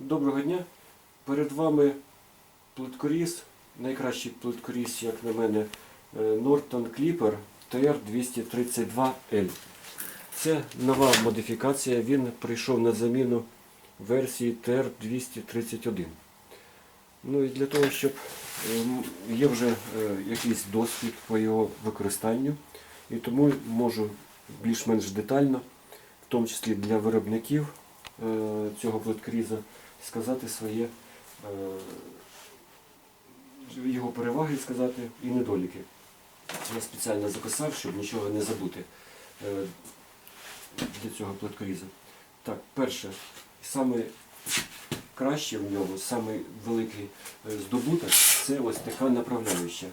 Доброго дня. Перед вами плиткоріз, найкращий плиткоріз, як на мене, е, Norton Clipper TR232L. Це нова модифікація, він прийшов на заміну версії TR231. Ну і для того, щоб е, є вже е, якийсь досвід по його використанню, і тому можу більш-менш детально, в тому числі для виробників е, цього плиткріза, сказати своє е, його переваги сказати і недоліки. Я спеціально записав, щоб нічого не забути е, для цього плиткоріза. Так, перше, саме краще в ньому, саме великий здобуток це ось така направляюча.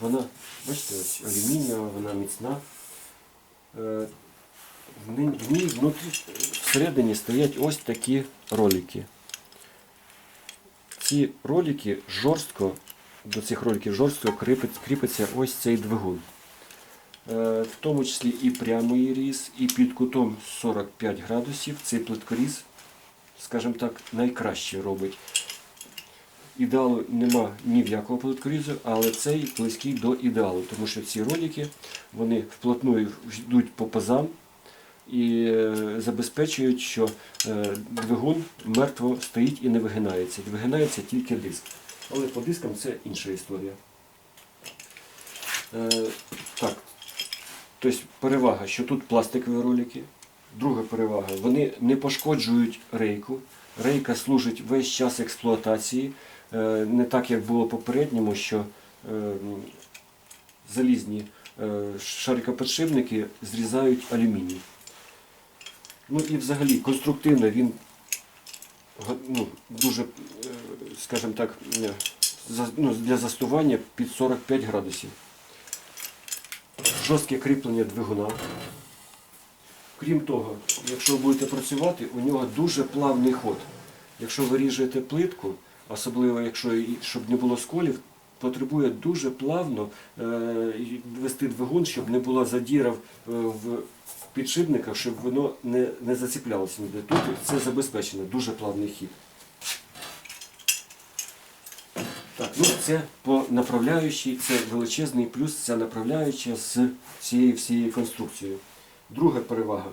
Вона, бачите, ось алюмінієва, вона міцна. В ній внутрі всередині стоять ось такі ролики. Ці ролики жорстко, до цих роликів жорстко кріпиться ось цей двигун. Е, В тому числі і прямий різ, і під кутом 45 градусів цей плиткоріз, скажімо так, найкраще робить. Ідеалу нема ні в якого плиткорізу, але цей близький до ідеалу, тому що ці ролики вони вплотную йдуть по пазам і е, забезпечують, що е, двигун мертво стоїть і не вигинається. Вигинається тільки диск. Але по дискам це інша історія. Е, Так, тобто перевага, що тут пластикові ролики. Друга перевага, вони не пошкоджують рейку. Рейка служить весь час експлуатації, не так як було попередньому, що залізні шарикоподшипники зрізають алюміній. Ну і взагалі конструктивно він ну, дуже, е, скажімо так, е, ну, для застування під 45 градусів. Жорстке кріплення двигуна. Крім того, якщо ви будете працювати, у нього дуже плавний ход. Якщо ви ріжете плитку, особливо якщо щоб не було сколів, потребує дуже плавно е, вести двигун, щоб не було задірів е, в підшипниках, щоб воно не, не заціплялося ніде. Тут це забезпечено, дуже плавний хід. Так, ну це по направляючій, це величезний плюс, ця направляюча з цією всією конструкцією. Друга перевага.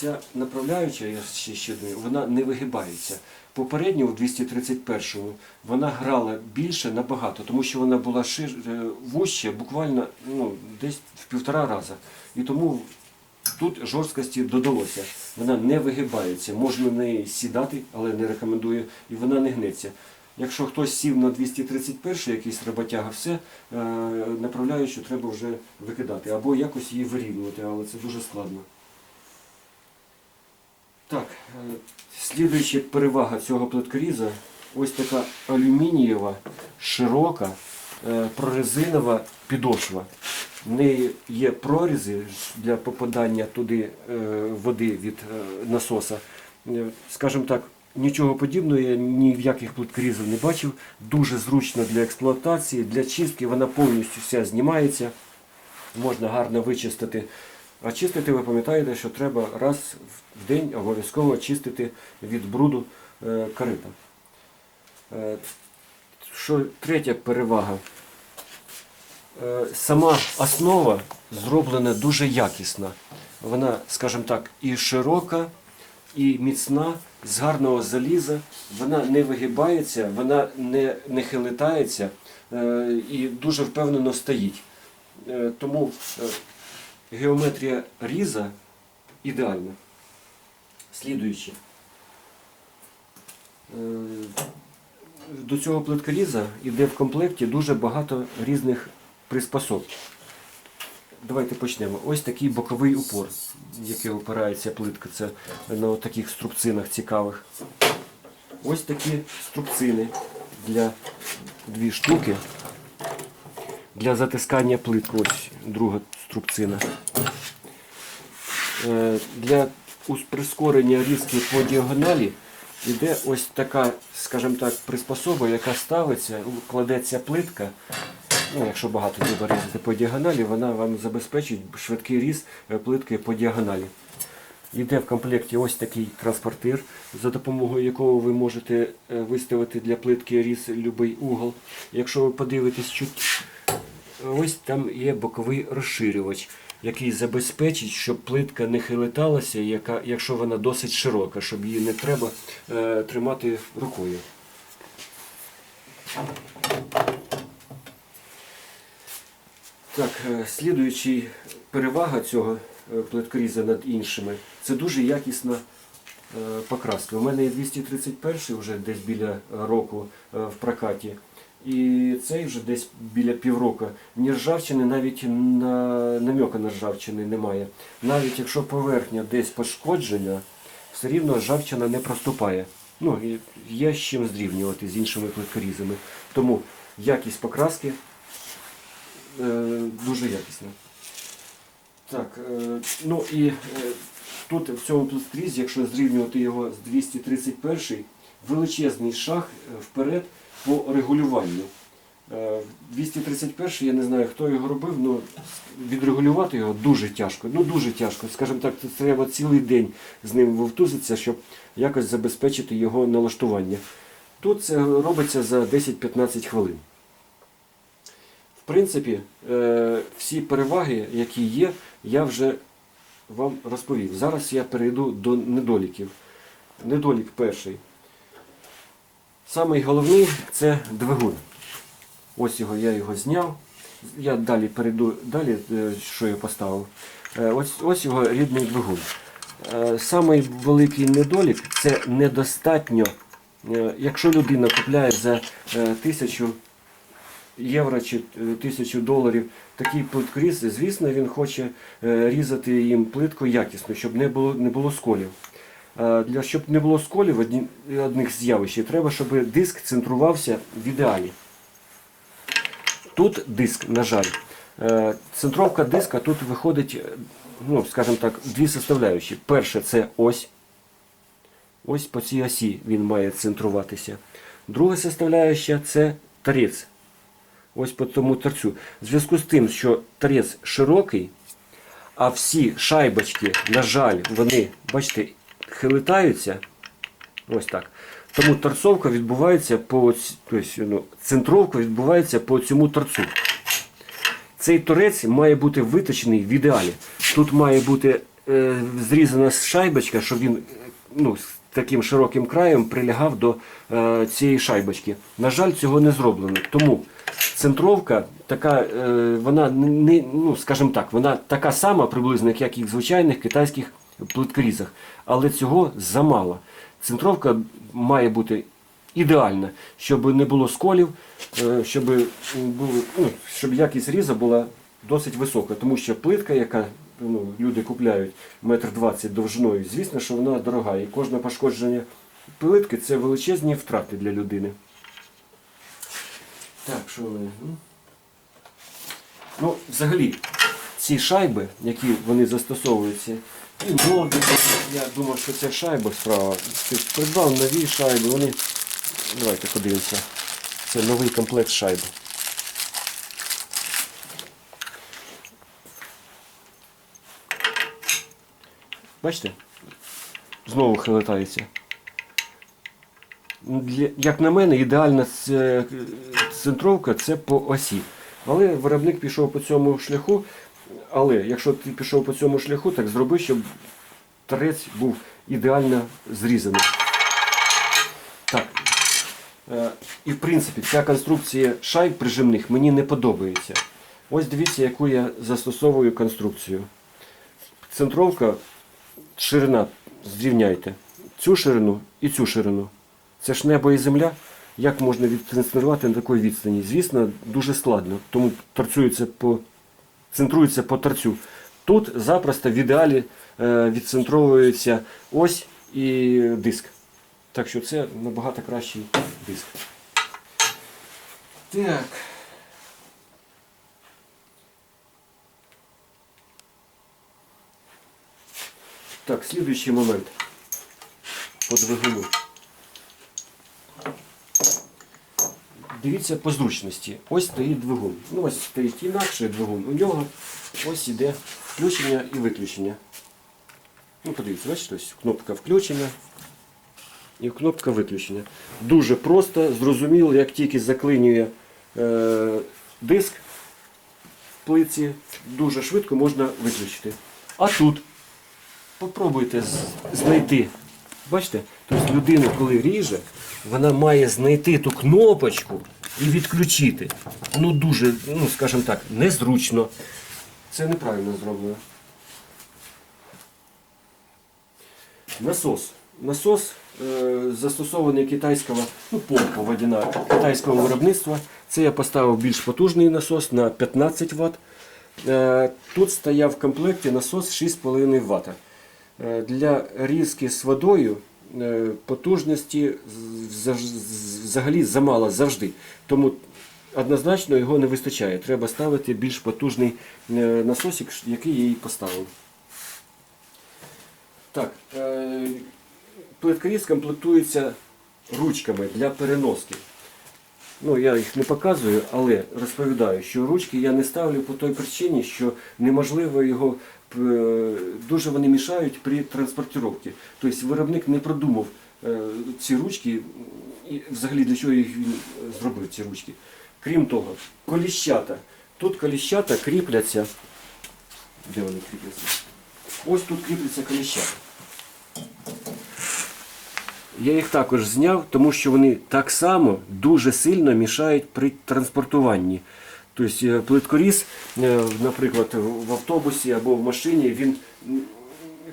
Ця направляюча, я ще ще думаю, вона не вигибається. Попередньо в 231-му вона грала більше набагато, тому що вона була шир, е, вужче буквально ну, десь в півтора рази. І тому тут жорсткості додалося. Вона не вигибається. Можна на неї сідати, але не рекомендую, і вона не гнеться. Якщо хтось сів на 231 якийсь роботяга, все, е, направляючу треба вже викидати або якось її вирівнювати, але це дуже складно. Так, е, слідуюча перевага цього плиткоріза ось така алюмінієва, широка, е, прорезинова підошва. В неї є прорізи для попадання туди е, води від насоса. Скажімо так, нічого подібного я ні в яких плиткорізів не бачив. Дуже зручно для експлуатації, для чистки, вона повністю вся знімається. Можна гарно вичистити. А чистити ви пам'ятаєте, що треба раз в день обов'язково чистити від бруду е, корита. Е, що третя перевага. Е, сама основа зроблена дуже якісна. Вона, скажімо так, і широка, і міцна, з гарного заліза. Вона не вигибається, вона не, не хилитається і дуже впевнено стоїть. Тому геометрія різа ідеальна. Слідуючи. Е, До цього плиткоріза йде в комплекті дуже багато різних приспособ. Давайте почнемо. Ось такий боковий упор, який опирається плитка. Це на таких струбцинах цікавих. Ось такі струбцини для дві штуки. Для затискання плитки. Ось друга струбцина. Е, Для прискорення різки по діагоналі йде ось така, скажімо так, приспособа, яка ставиться, кладеться плитка. Ну, якщо багато треба різати по діагоналі, вона вам забезпечить швидкий різ е, плитки по діагоналі. Йде в комплекті ось такий транспортир, за допомогою якого ви можете е, виставити для плитки різ будь-який угол. Якщо ви подивитесь чуть, ось там є боковий розширювач, який забезпечить, щоб плитка не хилиталася, яка, якщо вона досить широка, щоб її не треба е, тримати рукою. Так, е, слідуючий перевага цього е, плиткоріза над іншими це дуже якісна е, покраска. У мене є 231 вже десь біля року в прокаті. І цей вже десь біля півроку. Ні ржавчини, навіть на намьока на ржавчини немає. Навіть якщо поверхня десь пошкоджена, все рівно ржавчина не проступає. Ну, є з чим зрівнювати з іншими плиткорізами. Тому якість покраски е, дуже якісна. Так, е, ну і е, тут в цьому плиткорізі, якщо зрівнювати його з 231 величезний шаг е, вперед по регулюванню. Е, 231 я не знаю, хто його робив, але відрегулювати його дуже тяжко. Ну дуже тяжко. Скажімо так, треба цілий день з ним вовтузитися, щоб якось забезпечити його налаштування. Тут це робиться за 10-15 хвилин. В принципі, е, всі переваги, які є, я вже вам розповів. Зараз я перейду до недоліків. Недолік перший. Самий головний це двигун. Ось його я його зняв. Я далі перейду далі, е, що я поставив. Е, Ось, ось його рідний двигун. Е, Самий великий недолік це недостатньо. Якщо людина купляє за тисячу євро чи тисячу доларів такий плиткоріз, звісно, він хоче різати їм плитку якісно, щоб не було, не було сколів. Е, Для щоб не було сколів одних з'явищ, треба, щоб диск центрувався в ідеалі. Тут диск, на жаль, е, центровка диска тут виходить, е, ну, скажімо так, дві составляючі. Перше це ось. Ось по цій осі він має центруватися. Друга составляюча це торець. Ось по тому торцю. В зв'язку з тим, що торець широкий, а всі шайбочки, на жаль, вони, бачите, хилитаються. Ось так. Тому торцовка відбувається по тобто, ну, центровка відбувається по цьому торцу. Цей торець має бути виточений в ідеалі. Тут має бути е, зрізана шайбочка, щоб він ну, з таким широким краєм прилягав до е, цієї шайбочки. На жаль, цього не зроблено. Тому центровка така, е, вона не, ну, скажімо так, вона така сама приблизно, як і в звичайних китайських плиткорізах. Але цього замало. Центровка має бути ідеальна, щоб не було сколів, е, щоб, було, ну, щоб якість різа була досить висока. Тому що плитка, яка ну, люди купляють метр двадцять довжиною, звісно, що вона дорога. І кожне пошкодження плитки це величезні втрати для людини. Так, що вони? Ну, взагалі, ці шайби, які вони застосовуються, і нові, я думав, що це шайба справа. Придбав нові шайби, вони. Давайте подивимося. Це новий комплект шайб. Бачите? Знову хилитається. Як на мене, ідеальна центровка це по осі. Але виробник пішов по цьому шляху. Але якщо ти пішов по цьому шляху, так зроби, щоб торець був ідеально зрізаний. Так. Е, І в принципі ця конструкція шайб прижимних мені не подобається. Ось дивіться, яку я застосовую конструкцію. Центровка, ширина, зрівняйте. Цю ширину і цю ширину. Це ж небо і земля. Як можна відтранслювати на такій відстані? Звісно, дуже складно. Тому торцюється по, центрується по торцю. Тут запросто в ідеалі е, відцентровується ось і диск. Так що це набагато кращий диск. Так. Так, слідуючий момент по двигуну. Дивіться по зручності. Ось стоїть двигун. Ну, ось стоїть інакший двигун. У нього ось іде включення і виключення. Ну, подивіться, бачите, ось кнопка включення і кнопка виключення. Дуже просто, зрозуміло, як тільки заклинює е, диск в плитці, дуже швидко можна виключити. А тут попробуйте знайти. Бачите? Тобто людина, коли ріже, вона має знайти ту кнопочку і відключити. Ну дуже, ну скажімо так, незручно. Це неправильно зроблено. Насос. Насос е, застосований китайського, ну, помпа водяна китайського виробництва. Це я поставив більш потужний насос на 15 Вт. Е, тут стояв в комплекті насос 6,5 Вт. Е, для різки з водою е, потужності взагалі замало завжди. Тому однозначно його не вистачає. Треба ставити більш потужний е, насосик, який я і поставив. Так, плиткаріз комплектується ручками для переноски. Ну, я їх не показую, але розповідаю, що ручки я не ставлю по той причині, що неможливо його дуже вони мішають при транспортировці. Тобто виробник не продумав е, ці ручки і взагалі для чого їх він зробив ці ручки. Крім того, коліщата. Тут коліщата кріпляться. Де вони кріпляться? Ось тут кріпляться коліщата. Я їх також зняв, тому що вони так само дуже сильно мішають при транспортуванні. Тобто е, плиткоріз, е, наприклад, в автобусі або в машині, він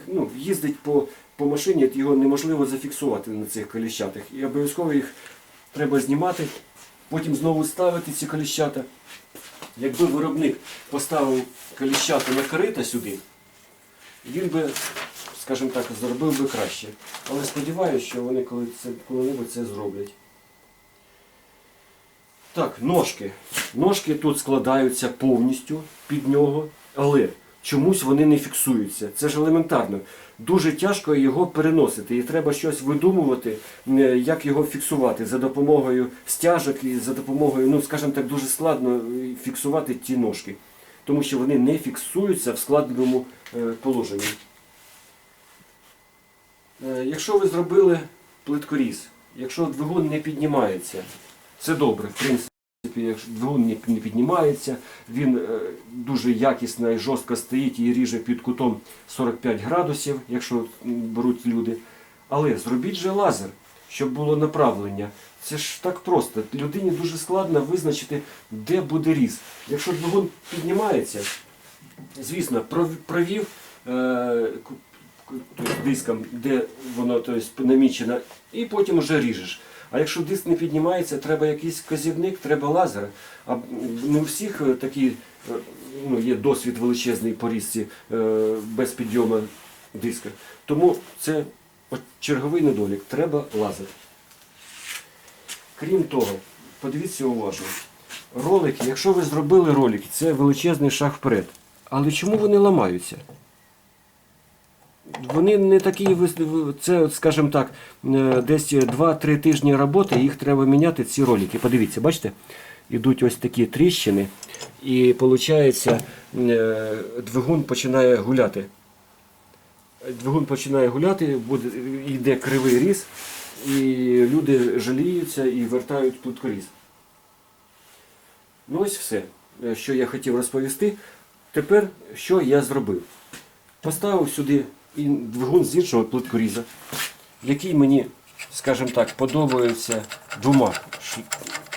ну, їздить по, по машині, його неможливо зафіксувати на цих коліщатах. І обов'язково їх треба знімати, потім знову ставити ці коліщата. Якби виробник поставив коліщата на корита сюди, він би, скажімо так, зробив би краще. Але сподіваюся, що вони коли це, коли-небудь це зроблять. Так, ножки. Ножки тут складаються повністю під нього, але чомусь вони не фіксуються. Це ж елементарно. Дуже тяжко його переносити, і треба щось видумувати, е, як його фіксувати за допомогою стяжок і за допомогою, ну скажімо так, дуже складно е, фіксувати ті ножки, тому що вони не фіксуються в складному е, положенні. Якщо ви зробили плиткоріз, якщо двигун не піднімається, це добре. В принципі, якщо двигун не- піднімається, він е, дуже якісно і жорстко стоїть і ріже під кутом 45 градусів, якщо беруть люди. Але зробіть же лазер, щоб було направлення. Це ж так просто. Людині дуже складно визначити, де буде різ. Якщо двигун піднімається, звісно, провів е, тобто диском, де воно тобто, намічено, і потім вже ріжеш. А якщо диск не піднімається, треба якийсь вказівник, треба лазер. А не у всіх е, такі, е, ну, є досвід величезний по різці е, без підйому диска. Тому це черговий недолік. Треба лазер. Крім того, подивіться уважно. Ролики, якщо ви зробили ролики, це величезний шаг вперед. Але чому вони ламаються? Вони не такі, це, скажімо так, е, десь 2-3 тижні роботи, їх треба міняти, ці ролики. Подивіться, бачите? Ідуть ось такі тріщини, і виходить, двигун починає гуляти. Двигун починає гуляти, буде, йде кривий різ, і люди жаліються і вертають тут плиткоріз. Ну ось все, е, що я хотів розповісти. Тепер що я зробив? Поставив сюди і двигун з іншого плиткоріза, який мені, скажімо так, подобається двома.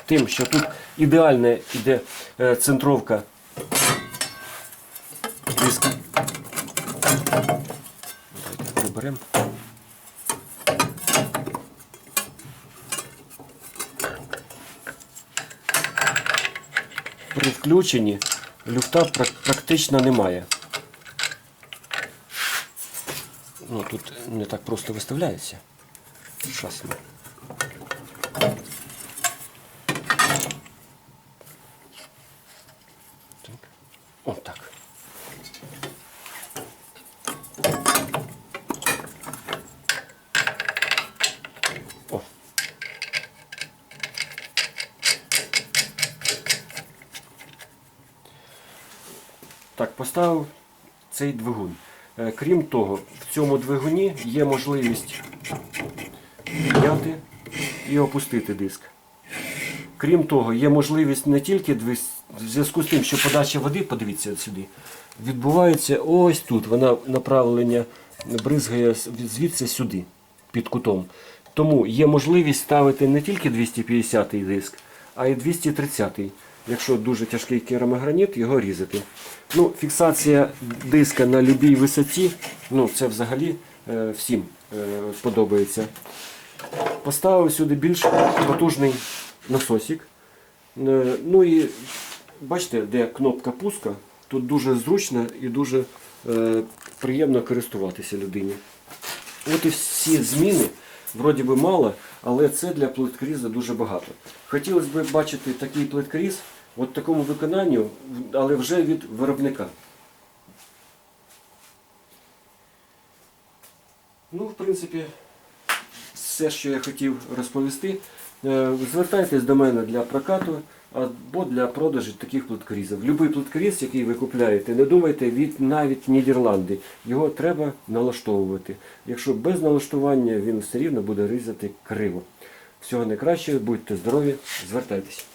Тим, що тут ідеальна йде е, центровка диска. Давайте приберемо. При включенні люфта практично немає. Ну, тут не так просто виставляється. Щас ми. Так. О, так. Так, поставив цей двигун. Е, Крім того, в цьому двигуні є можливість підняти і опустити диск. Крім того, є можливість не тільки в зв'язку з тим, що подача води, подивіться сюди, відбувається ось тут. Вона направлення бризгає звідси сюди, під кутом. Тому є можливість ставити не тільки 250-й диск, а й 230 Якщо дуже тяжкий керамограніт, його різати. Ну, фіксація диска на будь-якій висоті, ну це взагалі е, всім е, подобається. Поставив сюди більш потужний насосик. Е, Ну і бачите, де кнопка пуска, тут дуже зручно і дуже приємно користуватися людині. От і всі зміни, вроді би мало, але це для плиткріза дуже багато. Хотілося б бачити такий плиткріз от такому виконанні, але вже від виробника. Ну, в принципі, все, що я хотів розповісти. Е, Звертайтесь до мене для прокату або для продажу таких плиткорізів. Любий плиткоріз, який ви купляєте, не думайте від навіть Нідерланди. Його треба налаштовувати. Якщо без налаштування, він все рівно буде різати криво. Всього найкращого, будьте здорові, звертайтесь.